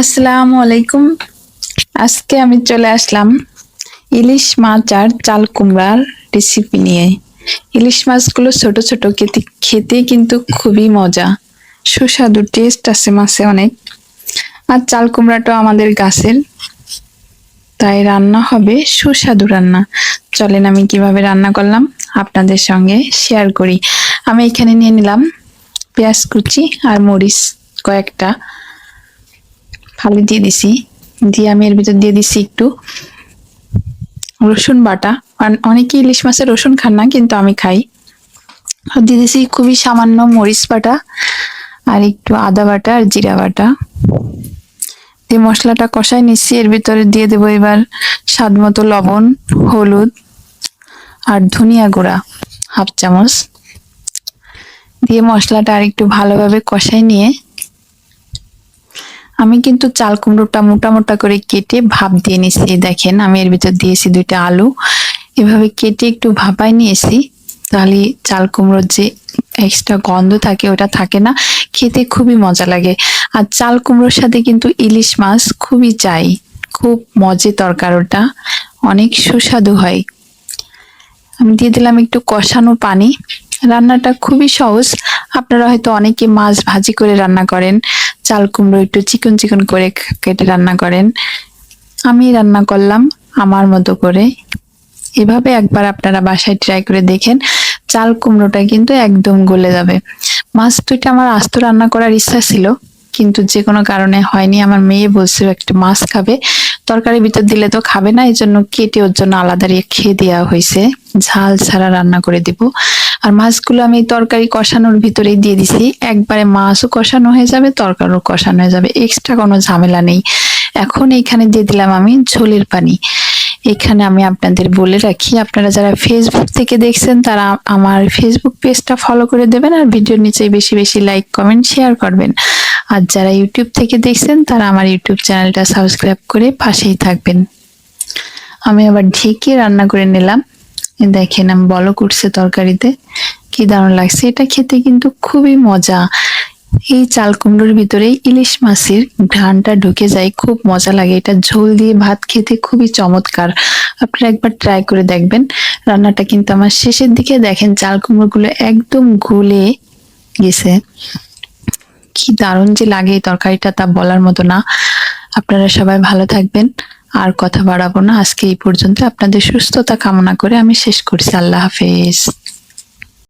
আসসালামু আলাইকুম। আজকে আমি চলে আসলাম ইলিশ মাছ আর চাল কুমড়ার রেসিপি নিয়ে। ইলিশ মাছগুলো ছোট ছোট খেতে খেতে কিন্তু খুবই মজা। সুস্বাদু টেস্ট আছে মাছে অনেক। আর চাল কুমড়াটাও আমাদের গাছের। তাই রান্না হবে সুস্বাদু রান্না। চলেন আমি কীভাবে রান্না করলাম আপনাদের সঙ্গে শেয়ার করি। আমি এখানে নিয়ে নিলাম পেঁয়াজ কুচি আর মরিচ কয়েকটা। ফালি দিয়ে দিছি। দিয়ে আমি এর ভিতর দিয়ে দিছি একটু রসুন বাটা। অনেকে ইলিশ মাছের রসুন খান না, কিন্তু আমি খাই। দিয়ে দিছি খুবই সামান্য মরিচ বাটা আর একটু আদা বাটা আর জিরা বাটা। দিয়ে মশলাটা কষাই নিচ্ছি, এর ভিতরে দিয়ে দেবো এবার স্বাদ মতো লবণ, হলুদ আর ধনিয়া গুঁড়া, হাফ চামচ। দিয়ে মশলাটা আর একটু ভালোভাবে কষাই নিয়ে আমি কিন্তু চাল কুমড়োটা মোটা মোটা করে কেটে ভাপ দিয়ে নিছি, দেখেন। আমি এর ভিতর দিয়েছি দুইটা আলু। এভাবে কেটে একটু ভাপাই নিয়েছি। তাহলে চাল কুমড়োর যে এক্সট্রা গন্ধ থাকে, ওটা থাকে না। খেতে খুবই মজা লাগে। আর চাল কুমড়োর সাথে কিন্তু ইলিশ মাছ খুবই চাই। খুব মজে তরকার ওটা। অনেক সুস্বাদু হয়। আমি দিয়ে দিলাম একটু কষানো পানি। রান্নাটা খুবই সহজ। আপনারা হয়তো অনেকে মাছ ভাজি করে রান্না করেন, চাল কুমড়ো একটু চিকন চিকন করে কেটে রান্না করেন। আমি রান্না করলাম আমার মতো করে। এভাবে একবার আপনারা বাসায় ট্রাই করে দেখেন, চাল কুমড়োটা কিন্তু একদম গলে যাবে। মাছ দুইটা আমার আস্ত রান্না করার ইচ্ছা ছিল। কিন্তু যে কোনো কারণে হয়নি। আমার মেয়ে বলছিল একটা মাছ খাবে, তরকারির ভিতর দিলে তো খাবে না এই জন্য কেটে ওর জন্য আলাদা রেখে দেওয়া হয়েছে। ঝাল ছাড়া রান্না করে দিব। আর মাছগুলো আমি তরকারি কষানোর ভিতরেই দিয়ে দিছি। একবারে মাছও কষানো হয়ে যাবে, তরকারিও কষানো হয়ে যাবে। এক্সট্রা কোনো ঝামেলা নেই। এখন এখানে দিয়ে দিলাম আমি ঝোলের পানি। এখানে আমি আপনাদের বলে রাখি, আপনারা যারা ফেসবুক থেকে দেখছেন, তারা আমার ফেসবুক পেজটা ফলো করে দেবেন আর ভিডিওর নিচে বেশি বেশি লাইক কমেন্ট শেয়ার করবেন। আর যারা ইউটিউব থেকে দেখছেন, তারা আমার ইউটিউব চ্যানেলটা সাবস্ক্রাইব করে পাশেই থাকবেন। আমি আবার ঢেকে রান্না করে নিলাম। দেখেন, আমি বলক উঠছে তরকারিতে। কি দারুণ লাগছে। এটা খেতে কিন্তু খুবই মজা। এই চাল কুমড়োর ভিতরে ইলিশ মাছের ঘ্রাণটা ঢুকে যায়, খুব মজা লাগে। এটা ঝোল দিয়ে ভাত খেতে খুবই চমৎকার। আপনারা একবার ট্রাই করে দেখবেন। রান্নাটা কিন্তু আমার শেষের দিকে দেখেন, চাল কুমড়োগুলো একদম গলে গেছে। কি দারুণ যে লাগে এই তরকারিটা তা বলার মতো না। আপনারা সবাই ভালো থাকবেন, আর কথা বাড়াবো না। আজকে এই পর্যন্ত। আপনাদের সুস্থতা কামনা করে আমি শেষ করছি। আল্লাহ হাফেজ।